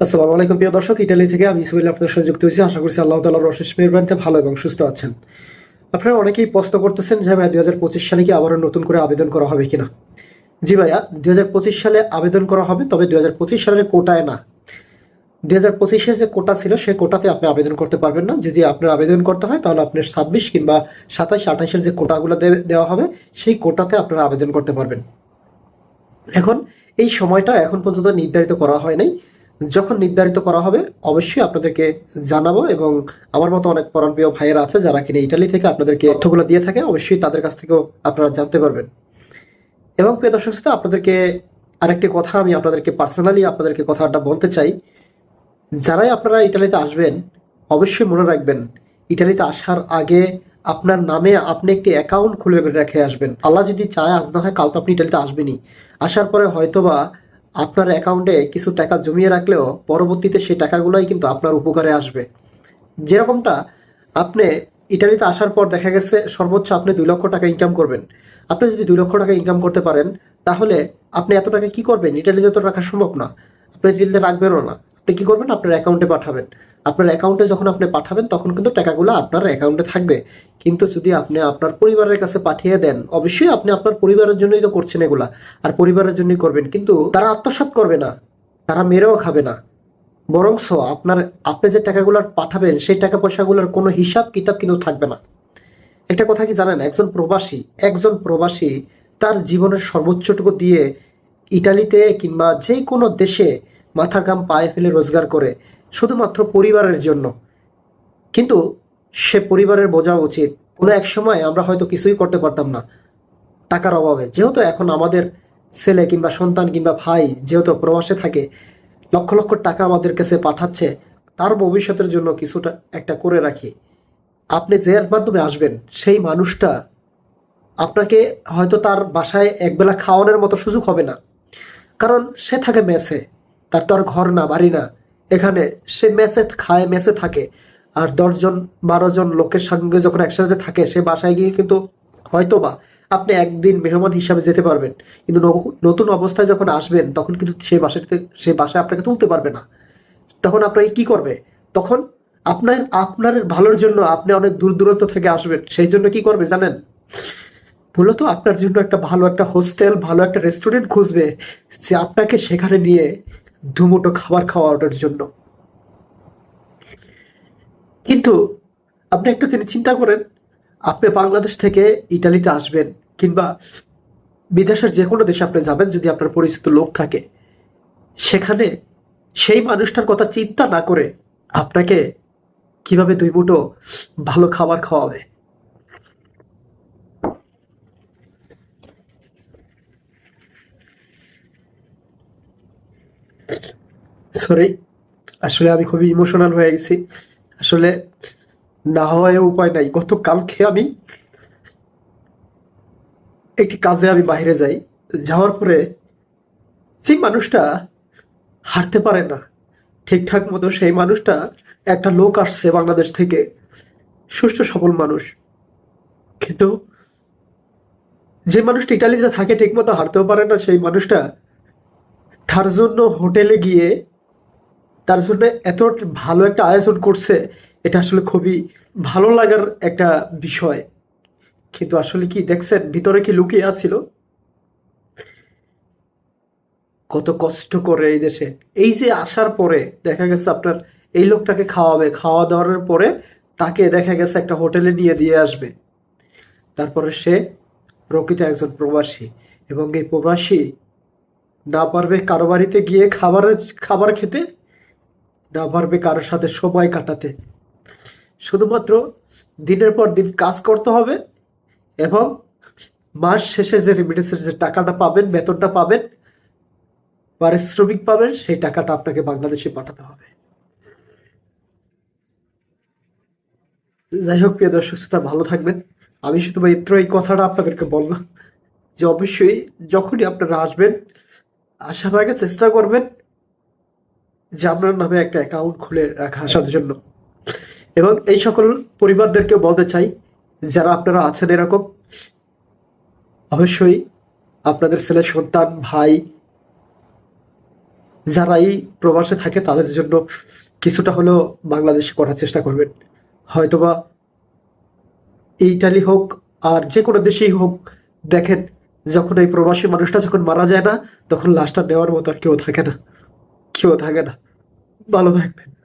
আসসালামু আলাইকুম, প্রিয় দর্শক। ইটালি থেকে আমি সুবিল আপনাদের সাথে যুক্ত হয়েছি। আশা করছি আল্লাহ তালার অশেষ মেহরবানিতে ভালো এবং সুস্থ আছেন। আপনারা অনেকেই প্রশ্ন করতেছেন যে দুই হাজার পঁচিশ সালে কি আবারও নতুন করে আবেদন করা হবে কিনা? জি ভাইয়া, দুই হাজার পঁচিশ সালে আবেদন করা হবে, তবে দুই হাজার পঁচিশ সালের কোটায় না। দুই হাজার পঁচিশে যে কোটা ছিল, সেই কোটাতে আপনি আবেদন করতে পারবেন না। যদি আপনার আবেদন করতে হয়, তাহলে আপনার ছাব্বিশ কিংবা সাতাশ আঠাশের যে কোটাগুলো দেওয়া হবে, সেই কোটাতে আপনারা আবেদন করতে পারবেন। এখন এই সময়টা এখন পর্যন্ত নির্ধারিত করা হয় নাই। যখন নির্ধারিত করা হবে অবশ্যই আপনাদেরকে জানাব এবং আমার মতো অনেক পরাণপ্রিয় ভাইয়েরা আছে যারা কিনা ইটালি থেকে আপনাদেরকে তথ্যগুলো দিয়ে থাকে অবশ্যই তাদের কাছ থেকেও আপনারা জানতে পারবেন। এবং প্রিয় দর্শক শ্রোতা, আপনাদেরকে আরেকটি কথা আমি আপনাদেরকে পার্সোনালি আপনাদেরকে কথাটা বলতে চাই। যারাই আপনারা ইটালিতে আসবেন অবশ্যই মনে রাখবেন ইটালিতে আসার আগে আপনার নামে আপনি একটি অ্যাকাউন্ট খুলে রেখে আসবেন। আল্লাহ যদি চায় আজ না হয় কাল তো আপনি ইটালিতে আসবেনই। আসার পরে হয়তোবা আপনার অ্যাকাউন্টে কিছু টাকা জমিয়ে রাখলেও পরবর্তীতে সেই টাকাগুলোই কিন্তু আপনার উপকারে আসবে। যেরকমটা আপনি ইটালিতে আসার পর দেখা গেছে সর্বোচ্চ আপনি দুই লক্ষ টাকা ইনকাম করবেন। আপনি যদি দুই লক্ষ টাকা ইনকাম করতে পারেন, তাহলে আপনি এত টাকা কি করবেন? ইটালিতে তো রাখা সম্ভব না। আপনি ইটালিতে রাখবেনও না। আপনি কি করবেন? আপনার অ্যাকাউন্টে পাঠাবেন। আপনার অ্যাকাউন্টে যখন আপনি পাঠাবেন, তখন কিন্তু টাকাগুলো আপনার অ্যাকাউন্টে থাকবে। কিন্তু যদি আপনি আপনার পরিবারের কাছে পাঠিয়ে দেন, অবশ্যই আপনি আপনার পরিবারের জন্যই তো করছেন এগুলা, আর পরিবারের জন্যই করবেন। কিন্তু তারা আত্মসাৎ করবে না, তারা মেরেও খাবে না। বরংস আপনার, আপনি যে টাকাগুলো পাঠাবেন, সেই টাকা পয়সাগুলোর কোনো হিসাব কিতাব কিন্তু থাকবে না। একটা কথা কি জানেন? একজন প্রবাসী একজন প্রবাসী তার জীবনের সর্বোচ্চটুকু দিয়ে ইটালিতে কিংবা যে কোনো দেশে মাথার কাম পায়ে ফেলে রোজগার করে। শুধুমাত্র পরিবারের জন্য। কিন্তু সে পরিবারের বোঝা উচিত। কোনো এক সময় আমরা হয়তো কিছুই করতে পারতাম না টাকার অভাবে। যেহেতু এখন আমাদের ছেলে কিংবা সন্তান কিংবা ভাই যেহেতু প্রবাসে থাকে, লক্ষ লক্ষ টাকা আমাদের কাছে পাঠাচ্ছে, তার ভবিষ্যতের জন্য কিছুটা একটা করে রাখি। আপনি যে মাধ্যমে আসবেন, সেই মানুষটা আপনাকে হয়তো তার বাসায় একবেলা খাওয়ানোর মতো সুযোগ হবে না। কারণ সে থাকে মেসে, তার তো আর ঘর না, বাড়ি না। এখানে সে মেসে খায় মেসে থাকে। আর দশজন বারো জন লোকের সঙ্গে যখন একসাথে থাকে, সে বাসায় গিয়ে কিন্তু হয়তো বা আপনি একদিন মেহমান হিসাবে যেতে পারবেন। কিন্তু নতুন অবস্থায় যখন আসবেন, তখন কিন্তু সেই বাসাতে, সে বাসায় আপনাকে তুলতে পারবে না। তখন আপনাকে কি করবে? তখন আপনার আপনার ভালোর জন্য আপনি অনেক দূর দূরান্ত থেকে আসবেন। সেই জন্য কি করবে জানেন? মূলত আপনার জন্য একটা ভালো একটা হোস্টেল ভালো একটা রেস্টুরেন্ট খুঁজবে। যে আপনাকে সেখানে নিয়ে দুমুটো খাবার খাওয়ানোর জন্য। কিন্তু আপনি একটা জিনিস চিন্তা করেন, আপনি বাংলাদেশ থেকে ইটালিতে আসবেন কিংবা বিদেশের যে কোনো দেশে আপনি যাবেন যদি আপনার পরিচিত লোক থাকে, সেখানে সেই মানুষটার কথা চিন্তা না করে আপনাকে কীভাবে দুই মুঠো ভালো খাবার খাওয়াবে। সরি আসলে আমি খুবই ইমোশনাল হয়ে গেছি। আসলে না হওয়ায় উপায় নাই। গতকালকে আমি একটি কাজে আমি বাইরে যাই। যাওয়ার পরে সেই মানুষটা হাঁটতে পারে না, ঠিকঠাক মতো সেই মানুষটা একটা লোক আসছে বাংলাদেশ থেকে। সুস্থ, সবল মানুষ। কিন্তু যে মানুষটা ইটালিতে থাকে ঠিক মতো হাঁটতেও পারে না, সেই মানুষটা তার জন্য হোটেলে গিয়ে তার জন্য এত ভালো একটা আয়োজন করছে, এটা আসলে খুবই ভালো লাগার একটা বিষয়। কিন্তু আসলে কি, দেখছেন, ভিতরে কি লুকিয়ে আছিল? কত কষ্ট করে এই দেশে। এই যে আসার পরে দেখা গেছে আপনার এই লোকটাকে খাওয়াবে, খাওয়া দাওয়ার পরে তাকে দেখা গেছে একটা হোটেলে নিয়ে দিয়ে আসবে। তারপরে সে প্রকৃত একজন প্রবাসী এবং এই প্রবাসী না পারবে কারও বাড়িতে গিয়ে খাবারের, খাবার খেতে না পারবে কারোর সাথে সময় কাটাতে। শুধুমাত্র দিনের পর দিন কাজ করতে হবে এবং মাস শেষে যে রেমিটেন্সের যে টাকাটা পাবেন, বেতনটা পাবেন, পারিশ্রমিক পাবেন, সেই টাকাটা আপনাকে বাংলাদেশে পাঠাতে হবে। যাই হোক, প্রিয় দর্শক শ্রোতা, ভালো থাকবেন। আমি শুধু মাত্র এই কথাটা আপনাদেরকে বললাম যে, অবশ্যই যখনই আপনারা আসবেন, আসার আগে চেষ্টা করবেন যে আপনার নামে একটা অ্যাকাউন্ট খুলে রাখা আসার জন্য। এবং এই সকল পরিবারদেরকে বলতে চাই, যারা আপনারা আছেন এরকম, অবশ্যই আপনাদের ছেলে, সন্তান, ভাই যারা এই প্রবাসে থাকে, তাদের জন্য কিছুটা হলেও বাংলাদেশে করার চেষ্টা করবেন। হয়তোবা ইটালি হোক আর যে কোনো দেশেই হোক, দেখেন, যখন এই প্রবাসী মানুষটা যখন মারা যায় না, তখন লাশটা নেওয়ার মতো আর কেউ থাকে না। কেউ থাকে না। ভালো থাকবেন।